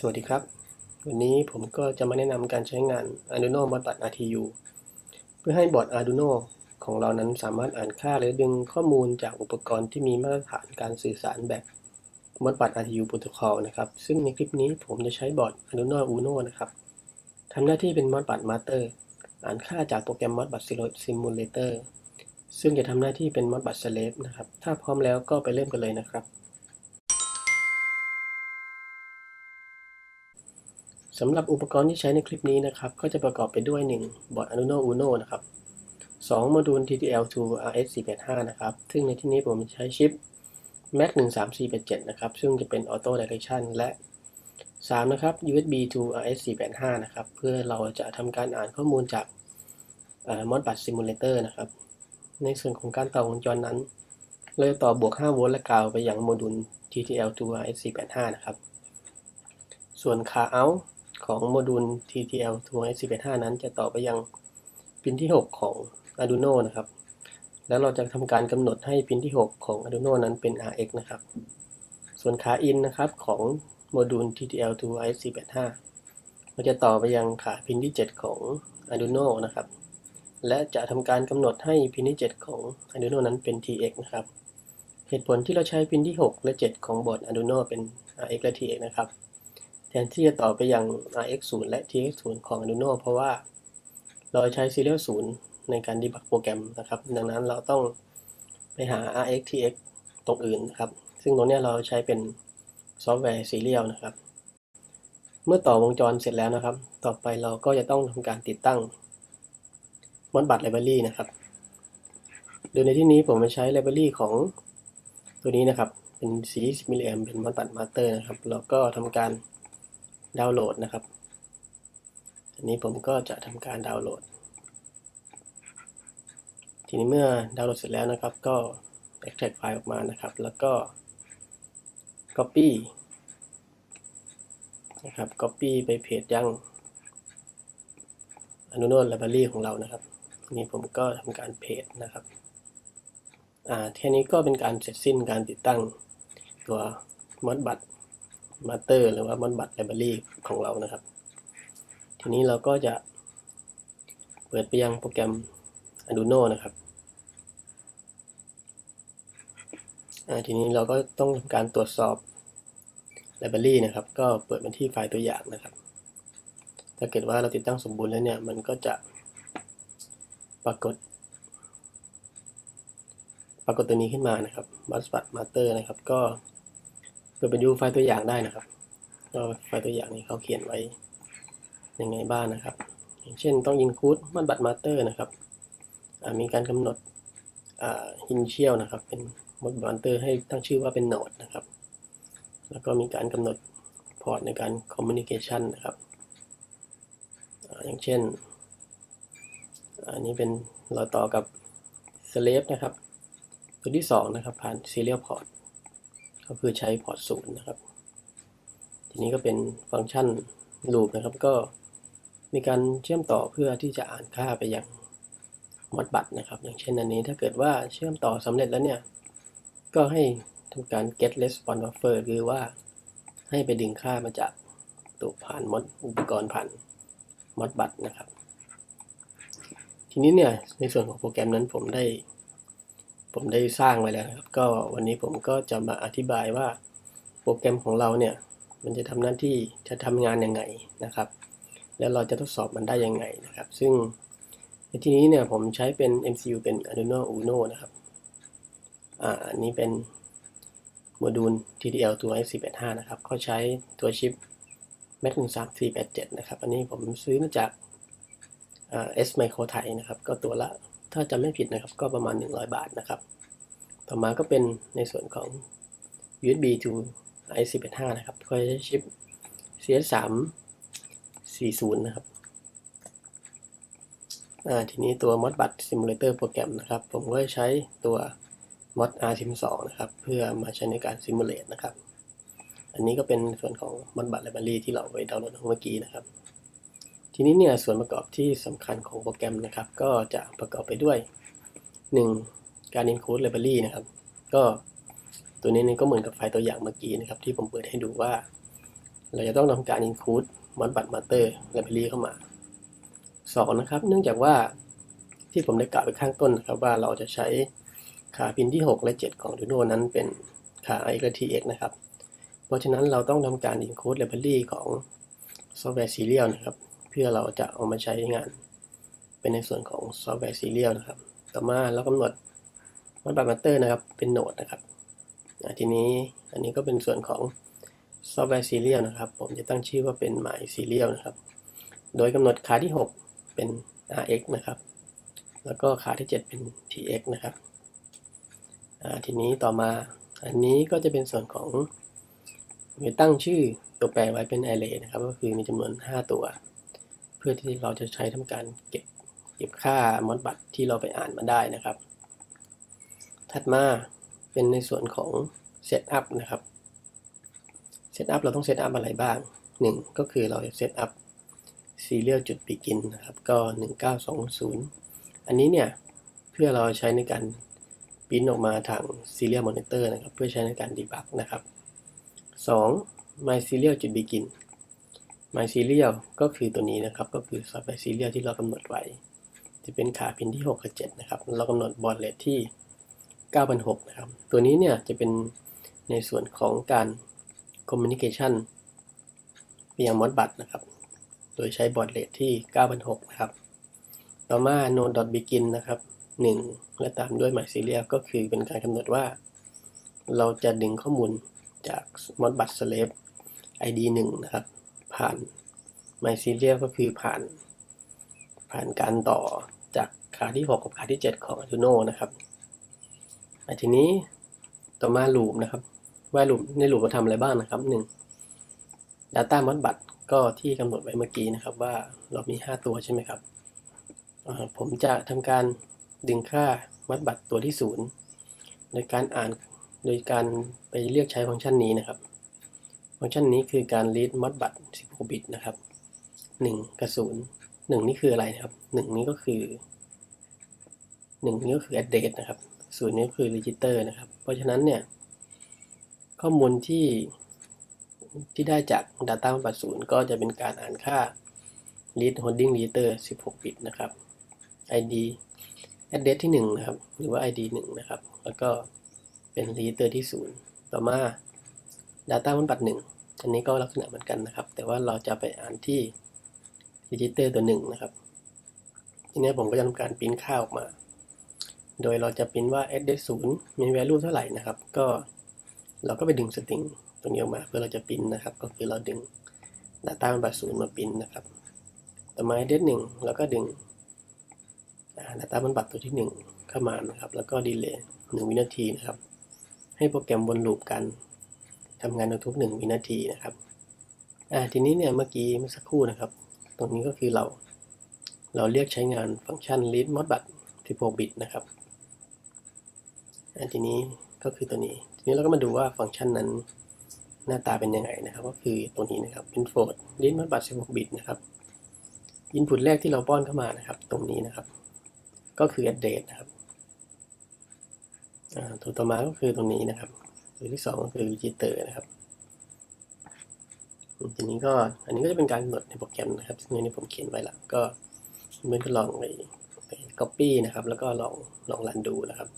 สวัสดีครับ วันนี้ผมก็จะมาแนะนำการใช้งาน Arduino Modbus RTU เพื่อให้บอร์ด Arduino ของเรานั้นสามารถอ่านค่าหรือดึงข้อมูลจากอุปกรณ์ที่มีมาตรฐานการสื่อสารแบบ Modbus RTU Protocol นะครับ ซึ่งในคลิปนี้ผมจะใช้บอร์ด Arduino Uno นะครับทำหน้าที่เป็น Modbus Master อ่านค่าจากโปรแกรม Modbus Simulator ซึ่งจะทำหน้าที่เป็น Modbus Slave นะครับ ถ้าพร้อมแล้วก็ไปเริ่มกันเลยนะครับ สำหรับอุปกรณ์ที่ใช้ในคลิปนี้นะครับ ก็จะประกอบไปด้วย 1 บอร์ด Arduino Uno นะครับ 2 โมดูล TTL2 RS485 นะครับ ซึ่งในที่นี้ผมใช้ชิป MAC 13487 นะครับ ซึ่งจะเป็น Auto Direction และ 3 นะครับ USB to RS485 นะครับ เพื่อเราจะทำการอ่านข้อมูลจาก Modbus Simulator นะครับ ในส่วนของการต่อวงจรนั้น เราจะต่อบวก 5 โวลต์และกาวไปยังโมดูล TTL2 RS485 นะครับ ส่วนขา out ของโมดูล TTL 215นั้นจะต่อไปยังพินที่ 6 ของ Arduino นะครับ แล้วเราจะทำการกำหนดให้พินที่ 6 ของ Arduino นั้นเป็น RX นะครับ ส่วนขา in นะครับของโมดูล TTL 215เราจะต่อไปยังขาพินที่ 7 ของ Arduino นะครับ และจะทำการกำหนดให้พินที่ 7 ของ Arduino นั้นเป็น TX นะครับ เหตุผลที่เราใช้พินที่ 6 และ 7 ของบอร์ด Arduino เป็น RX และ TX นะครับ นที่จะต่อไปยัง RX0 และ TX0 ของ Arduino เพราะว่าเราใช้ Serial 0 ในการดีบักโปรแกรมนะครับ ดังนั้นเราต้องไปหา RX TX ตรงอื่นนะครับ ซึ่งตรงนี้เราใช้เป็นซอฟต์แวร์ Serial นะครับ เมื่อต่อวงจรเสร็จแล้วนะครับ ต่อไปเราก็จะต้องทำการติดตั้ง Modbus Library นะครับ โดยในที่นี้ผมจะใช้ Library ของตัวนี้นะครับ เป็น 40 mA เป็น Modbus Master นะครับแล้วก็ทำการ ดาวน์โหลดนะครับ อันนี้ผมก็จะทำการดาวน์โหลด ทีนี้เมื่อดาวน์โหลดเสร็จแล้วนะครับ ก็ extract ไฟล์ออกมานะครับ แล้วก็ copy นะครับ copy ไปเพจยัง Arduino Library ของเรานะครับทีนี้ผมก็ทำการเพจนะครับ อ่าแค่นี้ก็เป็นการเสร็จสิ้นการติดตั้งตัวมดบัต Modbus Master หรือว่า Modbus Library ของเรานะครับ ทีนี้เราก็จะเปิดไปยังโปรแกรม Arduino นะครับทีนี้เราก็ต้องทำการตรวจสอบ Library นะครับ ก็เปิดเป็นที่ไฟล์ตัวอย่างนะครับ ถ้าเกิดว่าเราติดตั้งสมบูรณ์แล้วเนี่ย มันก็จะปรากฏ ปรากฏตัวนี้ขึ้นมานะครับ Modbus Master นะครับ ก็ เปิดไปดูไฟล์ตัวอย่างได้นะครับก็ไฟล์ตัวอย่างนี้เขาเขียนไว้ยังไงบ้างนะครับ อย่างเช่นต้อง include มันบัตร master นะครับมีการกำหนด initial นะครับ เป็น mod master ให้ตั้งชื่อว่าเป็น node นะครับ แล้วก็มีการกำหนดพอร์ตในการ communication นะครับอย่างเช่น อันนี้เป็นเราต่อกับ slave นะครับ ตัวที่ 2 นะครับ ผ่าน serial port ก็คือใช้พอร์ตศูนย์นะครับ ทีนี้ก็เป็นฟังก์ชัน loop นะครับ ก็มีการเชื่อมต่อเพื่อที่จะอ่านค่าไปยังมอดบัตนะครับ อย่างเช่นอันนี้ถ้าเกิดว่าเชื่อมต่อสำเร็จแล้วเนี่ย ก็ให้ทำการ get response buffer คือว่าให้ไปดึงค่ามาจากตัวผ่านมอดอุปกรณ์ผ่านมอดบัตนะครับ ทีนี้เนี่ยในส่วนของโปรแกรมนั้นผมได้ ผมได้สร้างไว้แล้วครับ ก็วันนี้ผมก็จะมาอธิบายว่าโปรแกรมของเราเนี่ย มันจะทำหน้าที่จะทำงานยังไงนะครับ แล้วเราจะทดสอบมันได้ยังไงนะครับ ซึ่งในที่นี้เนี่ยผมใช้เป็น MCU เป็น Arduino Uno นะครับ อ่าอันนี้เป็นโมดูล TTL ตัว F485 นะครับเขาใช้ตัวชิป MAC 13487 นะครับ อันนี้ผมซื้อมาจาก S Micro ไทยนะครับ ก็ตัวละ ถ้าจำไม่ผิดนะครับ ก็ประมาณ 100 บาทนะครับ ต่อมาก็เป็นในส่วนของ USB to i15 นะครับ ก็ใช้ชิป CS3 40 นะครับทีนี้ตัว Modbus Simulator โปรแกรมนะครับ ผมก็ใช้ตัว Mod R12 นะครับ เพื่อมาใช้ในการ simulate นะครับ อันนี้ก็เป็นส่วนของ Modbus Library ที่เราไปดาวน์โหลดเมื่อกี้นะครับ ทีนี้เนี่ยส่วนประกอบที่สำคัญของโปรแกรมนะครับ ก็จะประกอบไปด้วย 1. การ include library นะครับ ก็ตัวนี้นี่ก็เหมือนกับไฟล์ตัวอย่างเมื่อกี้นะครับ ที่ผมเปิดให้ดูว่า เราจะต้องทำการ include modbus master library เข้ามาสองนะครับ เนื่องจากว่าที่ผมได้กล่าวไปข้างต้นนะครับ ว่าเราจะใช้ขาพินที่ 6 และ 7 ของ Arduino นั้นเป็นขา x และ tx นะครับ เพราะฉะนั้นเราต้องทำการ include library ของ software serial นะครับ พื่อเราจะเอามาใช้งาน เป็นในส่วนของ software serial นะครับต่อมาเรากำหนด modbus master นะครับ เป็นโหนดนะครับทีนี้อันนี้ก็เป็นส่วนของ software serial นะครับ ผมจะตั้งชื่อว่าเป็น my serial นะครับ โดยกำหนดขาที่ 6 เป็น rx นะครับ แล้วก็ขาที่ 7 เป็น tx นะครับทีนี้ต่อมาอันนี้ก็จะเป็นส่วนของมีตั้งชื่อตัวแปรไว้เป็น array นะครับ ก็คือมีจำนวน 5 ตัว เพื่อที่เราจะใช้ทำการเก็บเก็บค่ามอดบัตรที่เราไปอ่านมาได้นะครับ ถัดมาเป็นในส่วนของ setup นะครับ setup เราต้อง setup อะไรบ้าง 1 ก็คือเราจะ setup serial จุด begin นะครับ ก็ 1920 อันนี้เนี่ยเพื่อเราใช้ในการปิ้นออกมาทาง serial monitor นะครับ เพื่อใช้ในการ debug นะครับ 2 my serial จุด begin my serial ก็คือตัวนี้นะครับ ก็คือ software serial ที่เรากำหนดไว้ จะเป็นขาพินที่ 6 กับ 7 นะครับ เรากำหนด baud rate ที่9,600นะครับ ตัวนี้เนี่ยจะเป็นในส่วนของการ communication ไปยัง modbus นะครับ โดยใช้ baud rate ที่9,600นะครับ ต่อมา node begin นะครับ 1 และตามด้วย my serial ก็คือเป็นการกำหนดว่า เราจะดึงข้อมูลจาก modbus slave id 1 นะครับ ผ่าน my serial ก็คือผ่าน ผ่านการต่อจากขาที่ 6 กับขาที่ 7 ของ Arduino นะครับทีนี้ต่อมา loop นะครับ ว่า loop ใน loop เราทำอะไรบ้างนะครับ 1 data modbus ก็ที่กำหนดไว้เมื่อกี้นะครับ ว่าเรามี 5 ตัวใช่ไหมครับ ผมจะทำการดึงค่า modbus ตัวที่ 0 โดยการอ่านโดยการไปเรียกใช้ฟังก์ชันนี้นะครับ ฟังก์ชันนี้คือการ read modbus 16 bit นะครับ 1 กับ 0 1 นี่คืออะไรนะครับ 1 นี้ก็คือ1นี้ก็คือ address นะครับ0นี้ก็คือ register นะครับ เพราะฉะนั้นเนี่ย ข้อมูลที่ที่ได้จาก data บัตร0ก็จะเป็นการอ่านค่า read holding register 16 bit นะครับ id address ที่ 1 นะครับ หรือว่า id 1 นะครับ แล้วก็เป็น register ที่ 0 ต่อมา data บัตร1อันนี้ก็ลักษณะเหมือนกันนะครับ แต่ว่าเราจะไปอ่านที่ register ตัว1นะครับ ทีนี้ผมก็จะทำการปริ้นค่าออกมา โดยเราจะปริ้นว่า address 0มี value เท่าไหร่นะครับ ก็เราก็ไปดึงสตริงตรงนี้ออกมาเพื่อเราจะปริ้นนะครับ ก็คือเราดึง data บัตร0มาปริ้นนะครับ ต่อมา address 1เราก็ดึง data บัตรตัวที่ 1 เข้ามานะครับ แล้วก็ดีเลย์1วินาทีนะครับ ให้โปรแกรมวนลูปกัน ทำงานทุกๆ1วินาทีนะครับอ่าทีนี้เนี่ยเมื่อกี้เมื่อสักครู่นะครับ ตรงนี้ก็คือเรา เราเรียกใช้งานฟังก์ชัน read modbus 16 bit นะครับอ่าทีนี้ก็คือตัวนี้ ทีนี้เราก็มาดูว่าฟังก์ชันนั้นหน้าตาเป็นยังไงนะครับ ก็คือตัวนี้นะครับเป็น float read modbus 16 bit นะครับ input แรกที่เราป้อนเข้ามานะครับ ตรงนี้นะครับ ก็คือ address นะครับตัวต่อมาก็คือตรงนี้นะครับ ตัวที่สองก็คือ register นะครับทีนี้ก็อันนี้ก็จะเป็นการกำหนดในโปรแกรมนะครับซึ่งอันนี้ผมเขียนไว้ละก็เมื่อก็ลองไปไป copy นะครับ แล้วก็ลองลองรันดูนะครับ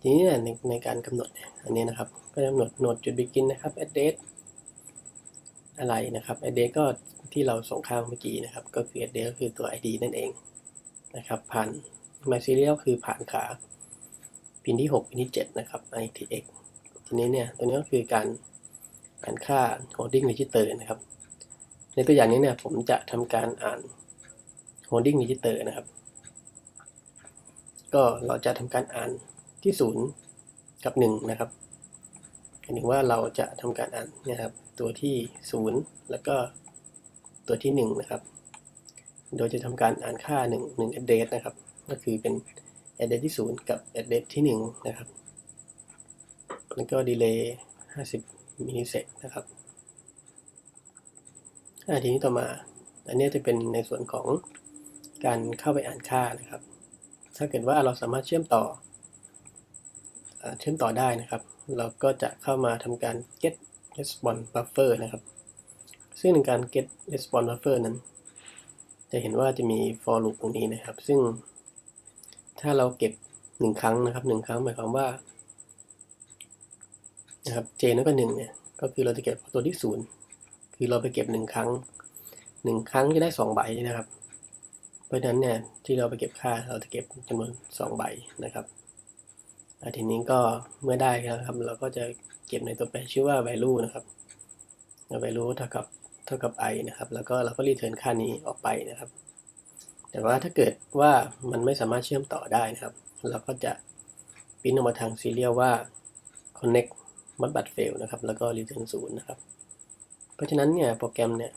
ทีนี้เนี่ยในในการกำหนดอันนี้นะครับ ก็กำหนดโหนดจุด begin นะครับ address อะไรนะครับ address ก็ที่เราส่งข้ามเมื่อกี้นะครับ ก็คือ address ก็คือตัว id นั่นเองนะครับ ผ่าน my serial คือผ่านขา พินที่ 6 พินที่ 7 นะครับ itx ทีนี้เนี่ยตัวนี้ก็คือการอ่านค่า holding register นะครับ ในตัวอย่างนี้เนี่ยผมจะทำการอ่าน holding register นะครับ ก็เราจะทำการอ่านที่ 0 กับ 1 นะครับหมายถึงว่าเราจะทำการอ่านนะครับ ตัวที่ 0 แล้วก็ตัวที่ 1 นะครับ โดยจะทำการอ่านค่า 1 1 address นะครับ ก็คือเป็น address ที่ 0 กับ address ที่ 1 นะครับ แล้วก็ดีเลย์50มิลลิเซกนะครับทีนี้ต่อมา อันนี้จะเป็นในส่วนของการเข้าไปอ่านค่านะครับ ถ้าเกิดว่าเราสามารถเชื่อมต่ออเชื่อมต่อได้นะครับ เราก็จะเข้ามาทำการ get response buffer นะครับ ซึ่งในการ get response buffer นั้น จะเห็นว่าจะมี for loop ตรงนี้นะครับ ซึ่งถ้าเราเก็บหนึ่งครั้งนะครับหนึ่งครั้งหมายความว่า นะครับ j นั้นก็หนึ่งเนี่ย ก็คือเราจะเก็บตัวที่ศูนย์คือเราไปเก็บหนึ่งครั้งหนึ่งครั้งจะได้สองใบนะครับ เพราะฉะนั้นเนี่ยที่เราไปเก็บค่าเราจะเก็บจำนวนสองใบนะครับทีนี้ก็เมื่อได้แล้วครับ เราก็จะเก็บในตัวแปรชื่อว่า value นะครับ value เท่ากับเท่ากับ i นะครับ แล้วก็เราก็รีเทิร์นค่านี้ออกไปนะครับ แต่ว่าถ้าเกิดว่ามันไม่สามารถเชื่อมต่อได้นะครับ เราก็จะพิมพ์ออกมาทาง serial ว่า connect มัดบัตร fail นะครับ แล้วก็ return ศูนย์นะครับ เพราะฉะนั้นเนี่ยโปรแกรมเนี่ย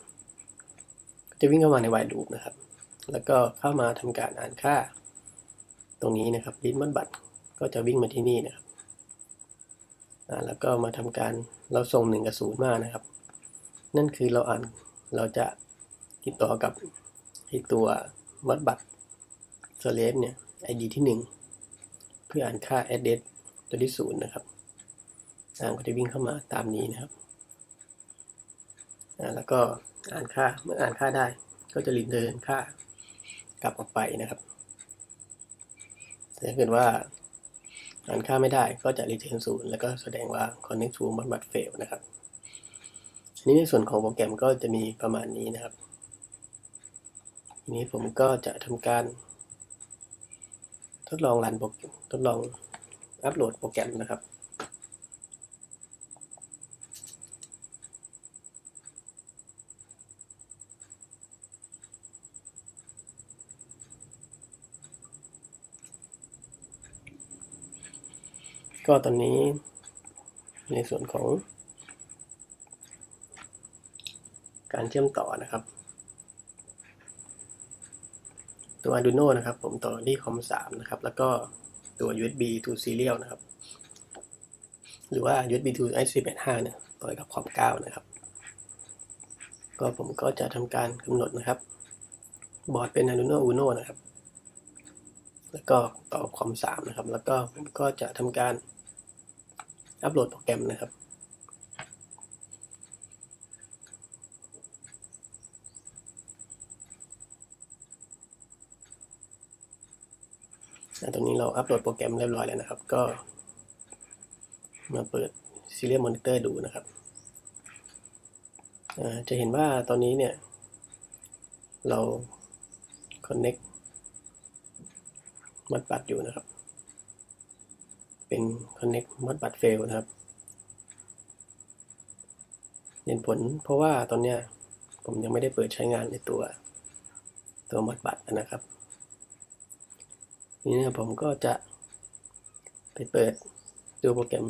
จะวิ่งเข้ามาใน while loop นะครับ แล้วก็เข้ามาทำการอ่านค่า ตรงนี้นะครับ read มัดบัตรก็จะวิ่งมาที่นี่นะครับแล้วก็มาทำการเราส่งหนึ่งกับศูนย์มานะครับ นั่นคือเราอ่านเราจะติดต่อกับไอตัวมัดบัตร select เนี่ย id ที่ 1 เพื่ออ่านค่า address ตัวที่ศูนย์นะครับ อ่านก็จะวิ่งเข้ามาตามนี้นะครับ แล้วก็อ่านค่าเมื่ออ่านค่าได้ก็จะรีเทินค่ากลับออกไปนะครับแต่ถ้าเกิดว่าอ่านค่าไม่ได้ก็จะรีเทิร์นศูนย์แล้วก็แสดงว่า connect to มัดบัตร fail นะครับนี้ในส่วนของโปรแกรมก็จะมีประมาณนี้นะครับทีนี้ผมก็จะทำการทดลองรันโปรแกรมทดลองอัปโหลดโปรแกรมนะครับ ก็ตอนนี้ในส่วนของ การเชื่อมต่อนะครับ ตัว Arduino นะครับ ผมต่อที่คอม3นะครับ แล้วก็ตัว USB to serial นะครับ หรือว่า USB to i485 เนี่ยต่อกับคอม9นะครับ ก็ผมก็จะทำการกำหนดนะครับ บอร์ดเป็น Arduino Uno นะครับ แล้วก็ต่อคอม3นะครับ แล้วก็ผมก็จะทำการ อัปโหลดโปรแกรมนะครับ ตรงนี้เราอัปโหลดโปรแกรมเรียบร้อยแล้วนะครับ ก็ มาเปิด Serial Monitor ดูนะครับ จะเห็นว่าตอนนี้เนี่ย เรา Connect มัดบัตรอยู่นะครับ เป็น Connect มัดบัตร fail นะครับเห็นผลเพราะว่าตอนเนี้ยผมยังไม่ได้เปิดใช้งานในตัวตัวมัดบัตรนะครับ นี่นะผมก็จะไปเปิดดูโปรแกรม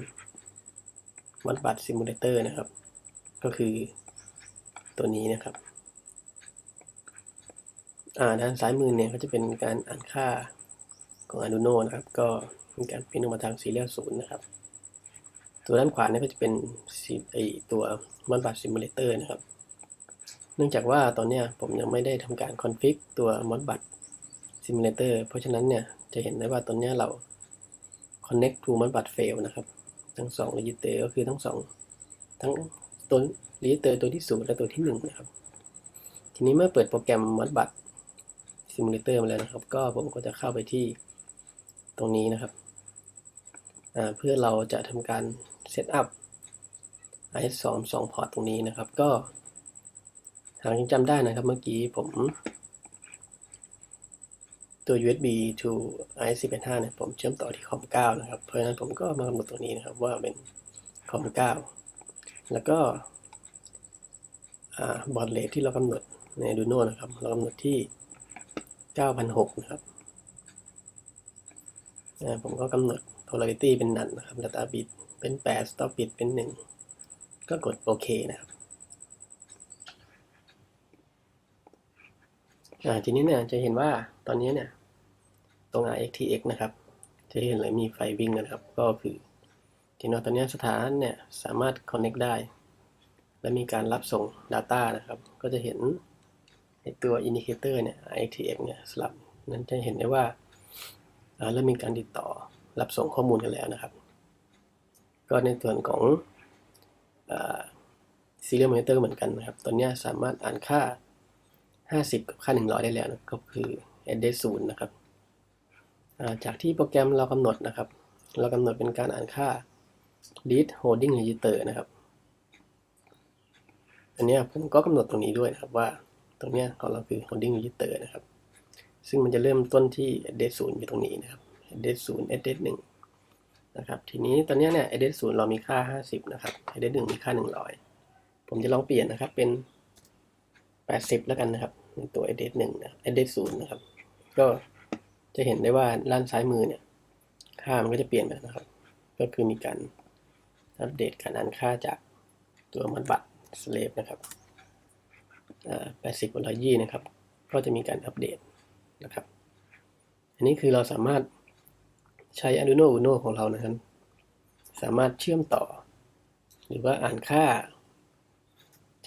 วัดบัตรซิมูเลเตอร์นะครับ ก็คือตัวนี้นะครับ อ่าด้านซ้ายมือเนี่ยก็จะเป็นการอ่านค่าของ Arduino นะครับ ก็ มีการพิมพ์ออกมาทาง Serial 0นย์นะครับ ตัวด้านขวาเนี่ยก็จะเป็นไอตัววัดบัตซิมูเลเตอร์นะครับ เนื่องจากว่าตอนนี้ยผมยังไม่ได้ทำการคอนฟิกตัวมอดบัตซิมูเลเตอร์เพราะฉะนั้นเนี่ยจะเห็นได้ว่าตอนนี้ยเรา connect to มันบัตร fail นะครับ ทั้งสอง register ก็คือทั้งสองทั้งตัว register ตัวที่ศูนย์และตัวที่หนึ่งนะครับ ทีนี้เมื่อเปิดโปรแกรมมัดบัตร simulator มาแล้วนะครับ ก็ผมก็จะเข้าไปที่ รงนี้นะครับเพื่อเราจะทำการเซตอัพ IS2 2พอร์ตตรงนี้นะครับ ก็หากยังจำได้นะครับเมื่อกี้ผม ตัว USB to i485 เนี่ยผมเชื่อมต่อที่คอม9นะครับ เพราะฉะนั้นผมก็มากำหนดตรงนี้นะครับว่าเป็นคอม9แล้วก็บอร์ดเรทที่เรากำหนดใน Arduino นะครับ เรากำหนดที่ 9,006นะครับ ผมก็กำหนด polarity เป็นนันนะครับ data bit เป็น 8 stop bit เป็น 1 ก็กดโอเคนะครับทีนี้เนี่ยจะเห็นว่าตอนนี้เนี่ย ตรง RxTx นะครับ จะเห็นเลยมีไฟวิ่งนะครับ ก็คือทีนี้ตอนนี้สถานเนี่ยสามารถ connect ได้ และมีการรับส่ง Data นะครับ ก็จะเห็นตัว indicator เนี่ย RxTx เนี่ยสลับนั้นจะเห็นได้ว่า เริ่มมีการติดต่อรับส่งข้อมูลกันแล้วนะครับ ก็ในส่วนของ serial monitor เหมือนกันนะครับ ตอนนี้สามารถอ่านค่า 50 กับค่า 100 ได้แล้วนะก็คือ address 0นะครับาจากที่โปรแกรมเรากำหนดนะครับ เรากำหนดเป็นการอ่านค่า read holding register นะครับ อันนี้ผมก็กำหนดตรงนี้ด้วยนะครับว่าตรงนี้ของเราคือ holding register นะครับ ซึ่งมันจะเริ่มต้นที่ address 0อยู่ตรงนี้นะครับ address 0 address 1นะครับ ทีนี้ตอนนี้เนี่ย address 0เรามีค่า 50 นะครับ address 1มีค่า 100 ผมจะลองเปลี่ยนนะครับเป็น 80 แล้วกันนะครับตัว address 1นะ address 0นะครับ ก็จะเห็นได้ว่าด้านซ้ายมือเนี่ย ค่ามันก็จะเปลี่ยนไปนะครับ ก็คือมีการอัปเดตการอ่านค่าจากตัวมันบัตร slave นะครับอ่า80บน120นะครับ ก็จะมีการอัปเดต นะครับ อันนี้คือเราสามารถใช้ Arduino Uno ของเรานะครับ สามารถเชื่อมต่อ หรือว่าอ่านค่า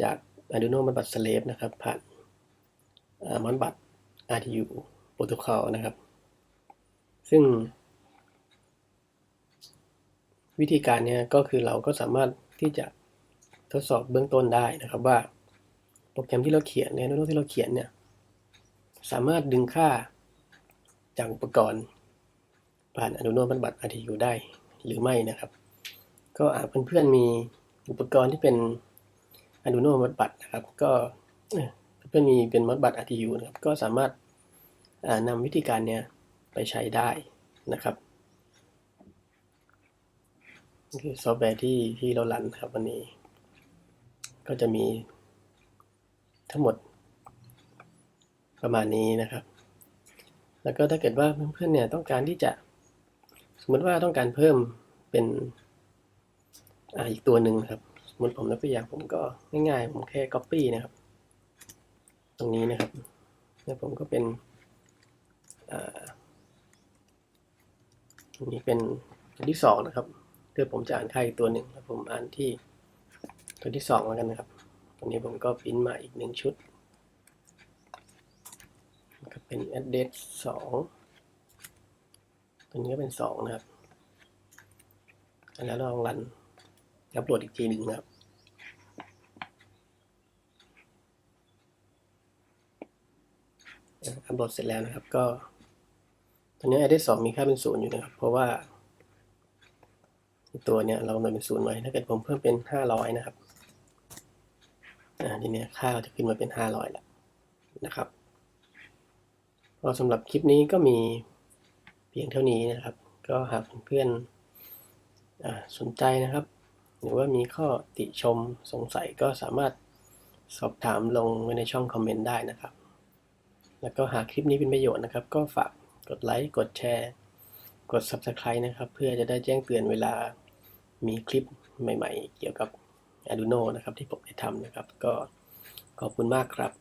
จาก Arduino มันบัตร slave นะครับ ผ่านมันบัตร RTU protocol นะครับ ซึ่ง วิธีการเนี้ยก็คือเราก็สามารถที่จะทดสอบเบื้องต้นได้นะครับว่าโปรแกรมที่เราเขียนใน Arduino ที่เราเขียนเนี่ย สามารถดึงค่าจากอุปกรณ์ ผ่าน Arduino บัตรบัตร RTU ได้หรือไม่นะครับ ก็อาจเพื่อนๆมีอุปกรณ์ที่เป็น Arduino บัตรบัตนะครับ ก็เพื่อนมีเป็นบัตรบัตร RTU นะครับก็สามารถอ่านำวิธีการเนี้ยไปใช้ได้นะครับนี่คือซอฟต์แวร์ที่ที่เรารันนครับวันนี้ ก็จะมีทั้งหมด ประมาณนี้นะครับ แล้วก็ถ้าเกิดว่าเพื่อนๆเนี่ยต้องการที่จะ สมมติว่าต้องการเพิ่มเป็นออีกตัวหนึ่งครับ สมมติผมยกตัวอย่างผมก็ง่ายๆ ผมแค่ copy นะครับ ตรงนี้นะครับ แล้วผมก็เป็นตรงนี้เป็นตัวที่สองนะครับเดี๋ยวผมจะอ่านค่าอีกตัวหนึ่งแล้วผมอ่านที่ตัวที่สองแล้วกันนะครับ ตรงนี้ผมก็พิมพ์มาอีกหนึ่งชุด เป็น address สองตัวนี้ก็เป็นสองนะครับ แล้วลองรันอัปโหลดอีกทีหนึ่งนะครับอัปโหลดเสร็จแล้วนะครับก็ตอนนี้ address สองมีค่าเป็นศูนย์อยู่นะครับ เพราะว่าตัวเนี้ยเรากำหนดเป็นศูนย์ไว้ถ้าเกิดผมเพิ่มเป็นห้าร้อยนะครับอ่าทีเนี้ยค่าจะขึ้นมาเป็นห้าร้อยแล้วนะครับ ก็สำหรับคลิปนี้ก็มีเพียงเท่านี้นะครับ ก็หากเพื่อนๆอ่าสนใจนะครับ หรือว่ามีข้อติชมสงสัยก็สามารถสอบถามลงไว้ในช่องคอมเมนต์ได้นะครับ แล้วก็หากคลิปนี้เป็นประโยชน์นะครับ ก็ฝากกดไลค์ กดแชร์ กด Subscribe นะครับ เพื่อจะได้แจ้งเตือนเวลามีคลิปใหม่ๆ เกี่ยวกับ Arduino นะครับที่ผมได้ทำนะครับ ก็ขอบคุณมากครับ